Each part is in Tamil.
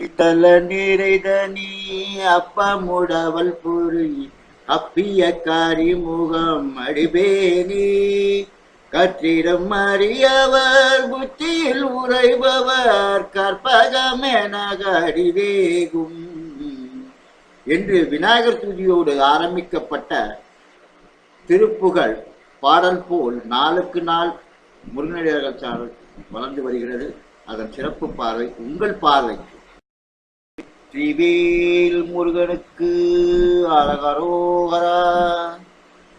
வைத்தல நிறைதனி அப்பமுடவல் புரி அப்பிய காரி முகம் அடிபேனி. கற்றிடம் அறியவர் புத்தியில் உரைபவர் கற்பகமென கடிவேகும் என்று விநாயகர் துதியோடு ஆரம்பிக்கப்பட்ட திருப்புகழ் பாடல் போல் நாளுக்கு நாள் முருகனடியார்கள் சாரல் வளர்ந்து வருகிறது. அதன் சிறப்பு பார்வை உங்கள் பார்வை ஸ்ரீவேல் முருகனுக்கு அழகரோகரா.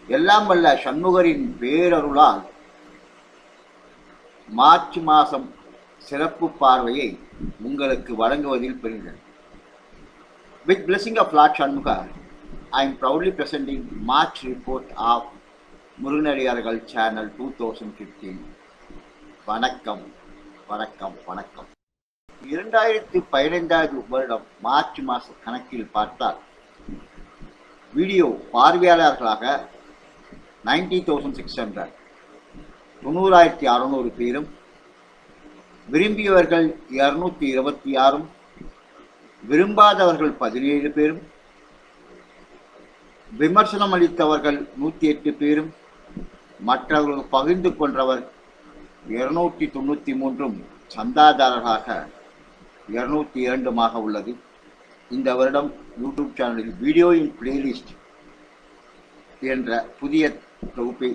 எல்லாம் வல்ல சண்முகரின் பேரருளால் மார்ச் மாதம் சிறப்பு பார்வையை உங்களுக்கு வழங்குவதில் பெறுங்கள் with blessing of Lord Shanmuga, I am proudly presenting March report of முருகனடியார்கள் channel two thousand fifteen வணக்கம் வணக்கம் வணக்கம். இரண்டாயிரத்தி பதினைந்தாவது வருடம் மார்ச் மாத கணக்கில் பார்த்தால் வீடியோ பார்வையாளர்களாக நைன்டி தௌசண்ட் சிக்ஸ் ஹண்ட்ரட் தொண்ணூறாயிரத்தி அறநூறு பேரும் விரும்பியவர்கள் இரநூத்தி இருபத்தி ஆறும் விரும்பாதவர்கள் பதினேழு பேரும் விமர்சனம் அளித்தவர்கள் நூற்றி எட்டு பேரும் மற்றவர்கள் பகிர்ந்து கொண்டவர் இருநூற்றி தொண்ணூற்றி மூன்றும் சந்தாதாரராக இருநூத்தி இரண்டுமாக உள்ளது. இந்த வருடம் யூடியூப் சேனலில் வீடியோ இன் பிளேலிஸ்ட் என்ற புதிய தொகுப்பை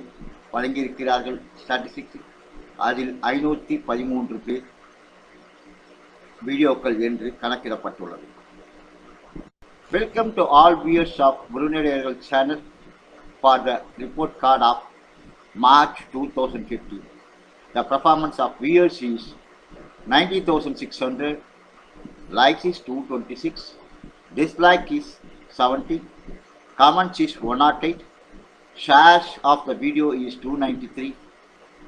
வழங்கியிருக்கிறார்கள் ஸ்டாட்டிஸ்டிக்ஸ் அதில் ஐநூற்றி பதிமூன்று பேர் வீடியோக்கள் என்று கணக்கிடப்பட்டுள்ளது. Welcome to all viewers of முருகனடியார்கள் channel for the report card of March two thousand fifteen the performance of viewers is ninety thousand six hundred likes is 226 dislike is 70 comments is 108 shares of the video is 293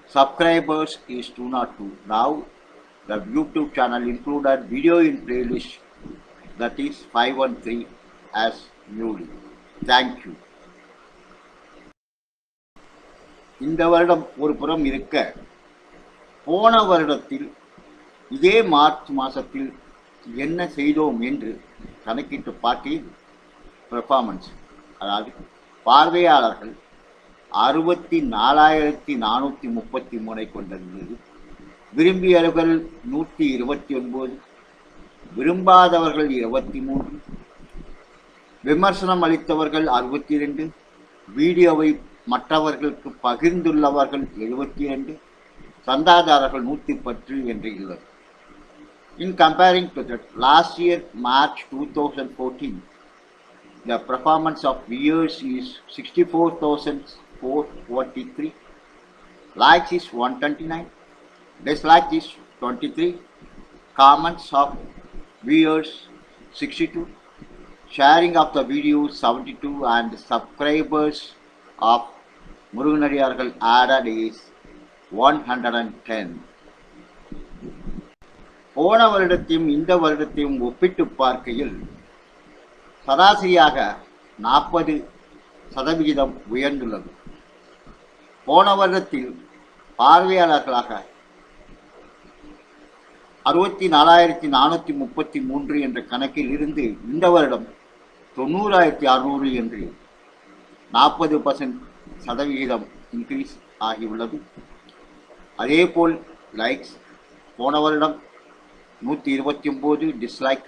subscribers is 202 now the youtube channel included video in playlist that is 513 as newly thank you இந்த வருடம் ஒரு புறம் இருக்க போன வருடத்தில் இதே மார்ச் மாசத்தில் என்ன செய்தோம் என்று கணக்கிட்டு பார்க்கையில் பெர்ஃபார்மன்ஸ் அதாவது பார்வையாளர்கள் அறுபத்தி நாலாயிரத்தி நானூற்றி முப்பத்தி மூணை கொண்டிருந்தது விரும்பியவர்கள் நூற்றி இருபத்தி ஒன்பது விரும்பாதவர்கள் இருபத்தி மூன்று விமர்சனம் அளித்தவர்கள் அறுபத்தி ரெண்டு வீடியோவை மற்றவர்களுக்கு பகிர்ந்துள்ளவர்கள் எழுபத்தி ரெண்டு சந்தாதாரர்கள் நூற்றி பத்து என்று உள்ளது In comparing to the last year, March 2014, the performance of viewers is 64,443, likes is 129, dislikes is 23, comments of viewers 62, sharing of the video 72, and subscribers of Muruganadiyargal added is 110. போன வருடத்தையும் இந்த வருடத்தையும் ஒப்பிட்டு பார்க்கையில் சராசரியாக நாற்பது சதவிகிதம் உயர்ந்துள்ளது. போன வருடத்தில் பார்வையாளர்களாக அறுபத்தி நாலாயிரத்தி நானூற்றி முப்பத்தி மூன்று என்ற கணக்கில் இருந்து இந்த வருடம் தொண்ணூறாயிரத்தி அறுநூறு என்று நாற்பது பர்சன்ட் சதவிகிதம் இன்க்ரீஸ் ஆகியுள்ளது. அதேபோல் லைக்ஸ் போன வருடம் நூற்றி இருபத்தி ஒம்பது டிஸ்லைக்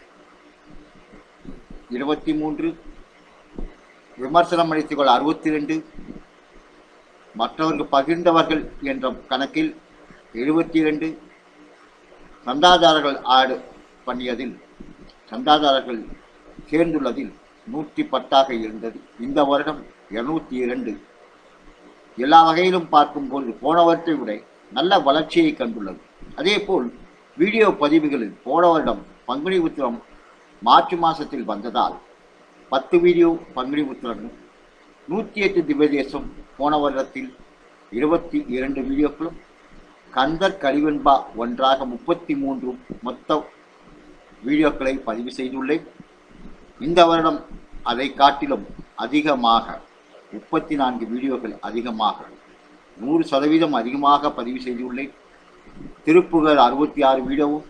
இருபத்தி மூன்று விமர்சனம் அளித்துக்கொள் அறுபத்தி ரெண்டு மற்றவர்கள் பகிர்ந்தவர்கள் என்ற கணக்கில் எழுபத்தி இரண்டு. சந்தாதாரர்கள் ஆடு பண்ணியதில் சந்தாதாரர்கள் சேர்ந்துள்ளதில் நூற்றி பத்தாக இருந்தது. இந்த வருடம் இருநூத்தி இரண்டு. எல்லா வகையிலும் பார்க்கும்போது போன வருடத்தை விட நல்ல வளர்ச்சியை கண்டுள்ளது. அதேபோல் வீடியோ பதிவுகளில் போன வருடம் பங்குனி உத்திரம் மார்ச் மாதத்தில் வந்ததால் பத்து வீடியோ பங்குனி உத்திரமும் நூற்றி எட்டு திவ்யதேசம் போன வருடத்தில் இருபத்தி இரண்டு வீடியோக்களும் கந்தர் கழிவெண்பா ஒன்றாக முப்பத்தி மூன்றும் மொத்த வீடியோக்களை பதிவு செய்துள்ளேன். இந்த வருடம் அதை காட்டிலும் அதிகமாக முப்பத்தி நான்கு வீடியோக்கள் அதிகமாக நூறு சதவீதம் அதிகமாக பதிவு செய்துள்ளேன். திருப்புகள் அறுபத்தி ஆறு வீடியோவும்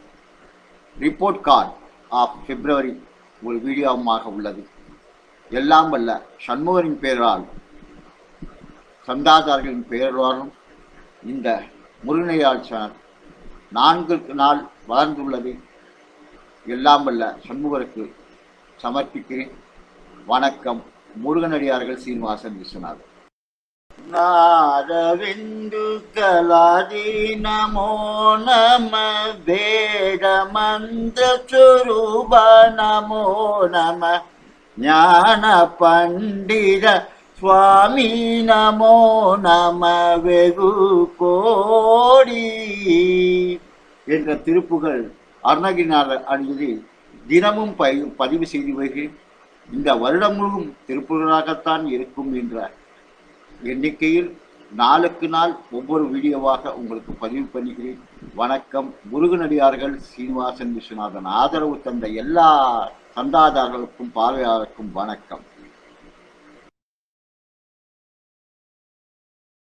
ரிப்போர்ட் கார்டு ஆஃப் பிப்ரவரி ஒரு வீடியோவுமாக உள்ளது. எல்லாம் வல்ல சண்முகரின் பெயரால் சந்தாதாரர்களின் பெயராலும் இந்த முருகனையாள் சேனல் நான்கு நாள் வளர்ந்துள்ளது. எல்லாம் வல்ல சண்முகருக்கு சமர்ப்பிக்கிறேன். வணக்கம் முருகனடியார்கள் சீனிவாசன் விஸ்வநாதன். நாரவிந்து கலாதி நமோ நம வேத மந்திர சுரூப நமோ நம ஞான பண்டித சுவாமி நமோ நம வெகு கோடி என்ற திருப்புகள் அருணகிரிநாதர் அணியில் தினமும் பதிவு செய்து வருகிறேன். இந்த வருடம் முழுவதும் திருப்புகளாகத்தான் இருக்கும் என்ற எண்ணிக்கையில் நாளுக்கு நாள் ஒவ்வொரு வீடியோவாக உங்களுக்கு பதிவு பண்ணுகிறேன். வணக்கம். முருகனடியார்கள் சீனிவாசன் விஸ்வநாதன். ஆதரவு தந்த எல்லா சந்தாதாரர்களுக்கும் பார்வையாளருக்கும் வணக்கம்.